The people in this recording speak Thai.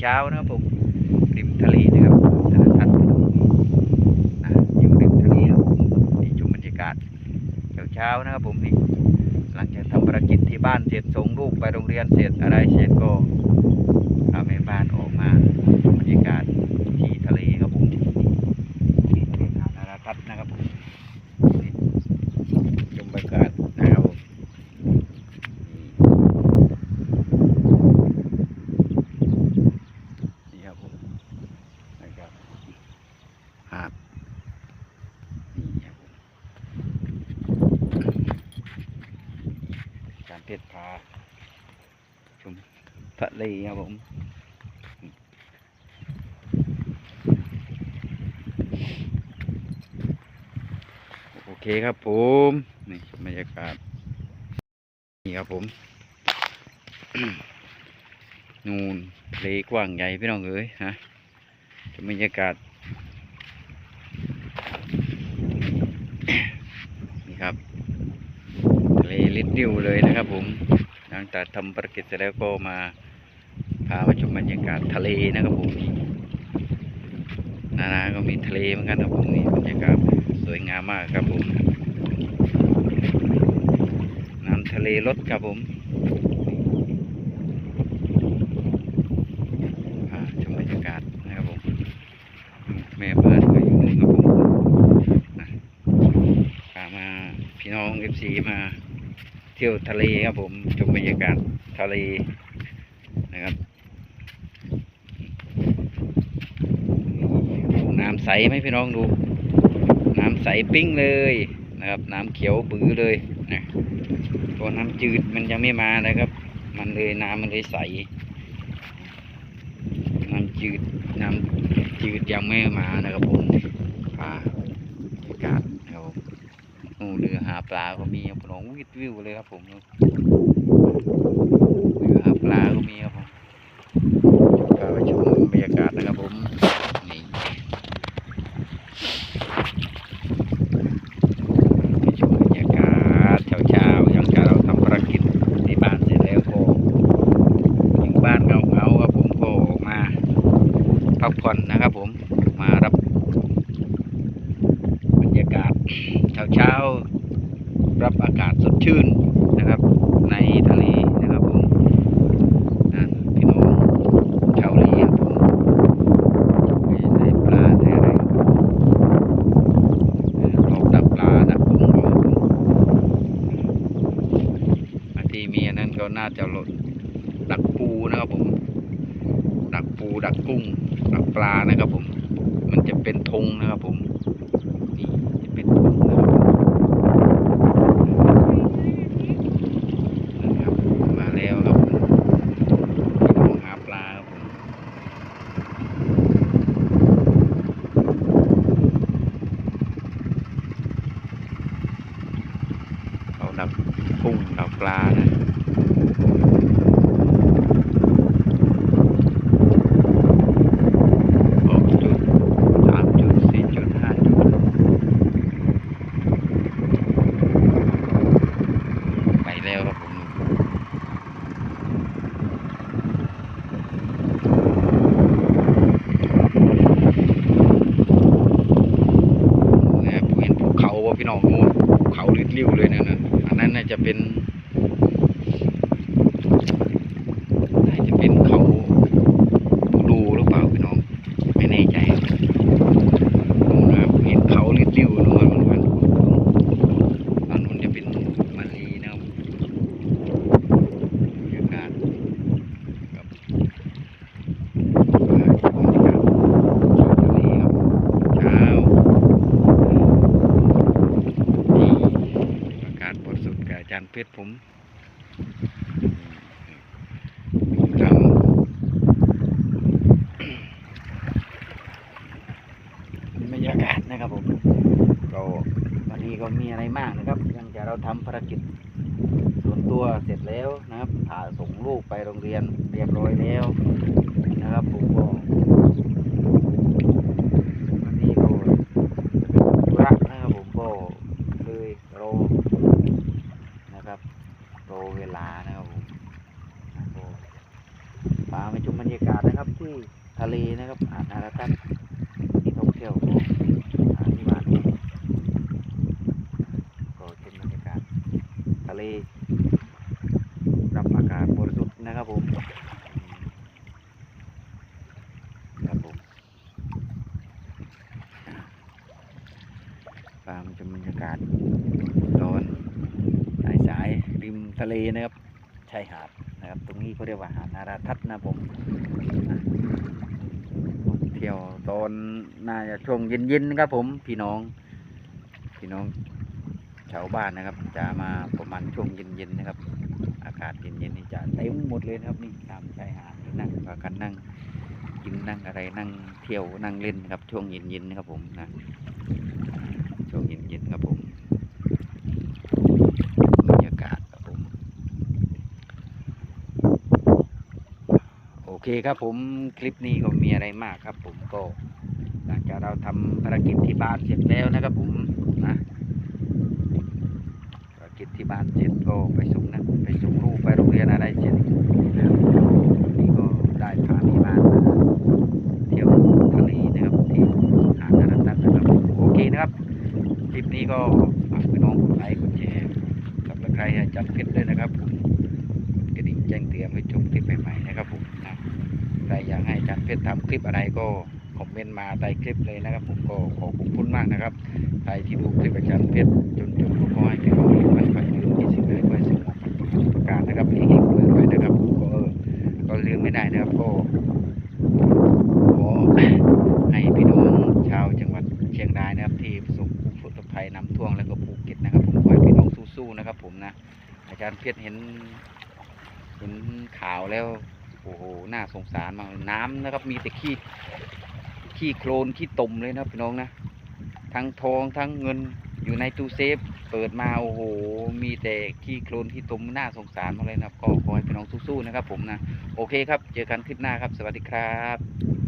เช้านะครับผมริมทะเลนะครับธนทัศน์นะอยู่ริมทะเลครับผมนี่ชมบรรยากาศเช้าเช้าๆนะครับผมนี่หลังจากทำภารกิจที่บ้านเสร็จส่งลูกไปโรงเรียนเสร็จอะไรเสร็จก็พาแม่บ้านออกมาชมบรรยากาศที่ทะเลครับผมนี่นี่ทะเลหาดนาราทัศน์นะครับผมนี่ชมบรรยากาศนะครับผม นี่ครับผมนะครับหาดนี่ครับผมการเพชรพา ชมทะเลครับผมโอเคครับผมนี่บรรยากาศนี่ครับผมนูนทะเลกว้างใหญ่พี่น้องเอ้ยฮะชมบรรยากาศนี่ครับทะเลลิดดิ้วเลยนะครับผม หลังจากทำภารกิจเสร็จแล้วก็มาพามาชมบรรยากาศทะเลนะครับผมนี่นานาก็มีทะเลเหมือนกันครับผมนี่บรรยากาศสวยงามมากครับผมน้ำทะเลลดครับผมอ่าชมบรรยากาศนะครับผมแม่บ้านก็อยู่นู่นครับผมพามาพี่น้องเอฟซีมา ที่ยวทะเลครับผมชมบรรยากาศทะเลนะครับน้ำใสไหมพี่น้องดู น้ำใสปิ้งเลยนะครับ น้ำเขียวบื้อเลยนะเพราะน้ำจืดมันยังไม่มานะครับ มันเลยน้ำมันเลยใส น้ำจืดน้ำจืดยังไม่มานะครับผมปลาบรรยากาศนะครับผม นูเรือหาปลาก็มีครับผมวิววิวเลยครับผมเรือหาปลาก็มีครับผมก็ไปชมบรรยากาศนะครับผมนี่ไปชมบรรยากาศเช้าๆหลังจากเราทำภารกิจที่บ้านเสร็จแล้วก็อยู่บ้านเงาๆครับผมก็ออกมา พักผ่อนนะครับผมมารับบรรยากาศเช้า รับอากาศสดชื่นนะครับ ในทะเลนะครับผมนั่นพี่น้องชาวเลครับผมไม่ใส่ปลาใส่อะไรเออกดักปลาดักกุ้งเอาครับผมบาทีมีอันนั้นก็น่าจะหล่นดักปูนะครับผม ดักปูดักกุ้งดักปลานะครับผม มันจะเป็นธงนะครับผม นะครับพาส่งลูกไปโรงเรียนเรียบร้อยแล้วนะครับผมก็วันนี้ก็ธุระนะครับผมก็เลยรอนะครับรอเวลานะครับผมก็พามาชมบรรยากาศนะครับที่ทะเลนะครับหาดนาราตันที่ท่องเที่ยวของอ่าที่บ้านก็เป็นบรรยากาศทะเล รับ อากาศบริสุทธิ์นะครับผมครับผมฟาร์มชมบรรยากาศตอนสายสายริมทะเลนะครับชายหาดนะครับ ตรงนี้เขาเรียกว่าหาดนาราทัศน์นะผมเที่ยวตอนน่าจะช่วงเย็นๆนะครับผมพี่น้อง พี่น้อง ชาวบ้านนะครับจะมาประมาณช่วงเย็นๆนะครับ อากาศเย็นๆนี่จะเต็มหมดเลยนะครับนี่ตามชายหาดนั่งพากันนั่งกินนั่งอะไรนั่งเที่ยวนั่งเล่นครับช่วงเย็นๆนะครับผมนะช่วงเย็นๆครับผมบรรยากาศครับผม โอเคครับผมคลิปนี้ก็มีอะไรมากครับ ผมก็หลังจากเราทำภารกิจที่บ้านเสร็จแล้วนะครับผมนะภารกิจที่บ้านเสร็จก็ไปส่งนะไปส่งลูกไปโรงเรียนอะไรเสร็จนะครับวันนี่ก็ได้พาที่บ้านมาเที่ยวทะเลนะครับที่หาดนารัตน์นะครับโอเคนะครับค ลิปนี้ก็ฝากพี่น้องกดไลค์กดแชร์กับใครจัดเพชรด้วยนะครับผมกระดิ่งแจ้งเตือนให้ชมคลิปใหม่ๆนะครับผมนะใครอยากให้จารย์เพชรทำคลิปอะไรก็คอมเมนต์มาใต้คลิปเลยนะครับ ผมก็ขอขอบคุณมากนะครับใครที่ดูคลิปอาจารย์เพชรจนจบก็ขอให้พี่น้องมันฝันยืนที่สิ่งใดก็ให้สมหวังประการนะครับเองๆรวยๆนะครับผมก็เออก็ลืมไม่ได้นะครับก็ขอให้พี่น้องชาวจังหวัดเชียงรายนะครับ ที่ประสบอุทกภัยน้ำท่วมแล้วก็ภูเก็ตนะครับ ผมขอให้พี่น้อง สู้นะครับ ผมนะอาจารย์เพชรเห็นเห็นข่าวแล้วโอ้โหน่าสงสารมากน้ำนะครับ มีแต่ขี้ขี้โคลนขี้ตมเลยนะพี่น้องนะทั้งทองทั้งเงินอยู่ในตู้เซฟ เปิดมาโอ้โห มีแต่ขี้โคลนขี้ตมน่าสงสารมากเลยนะครับ ก็ขอให้พี่น้องสู้ๆนะครับ ผมนะโอเคครับ เจอกันคลิปหน้าครับ สวัสดีครับ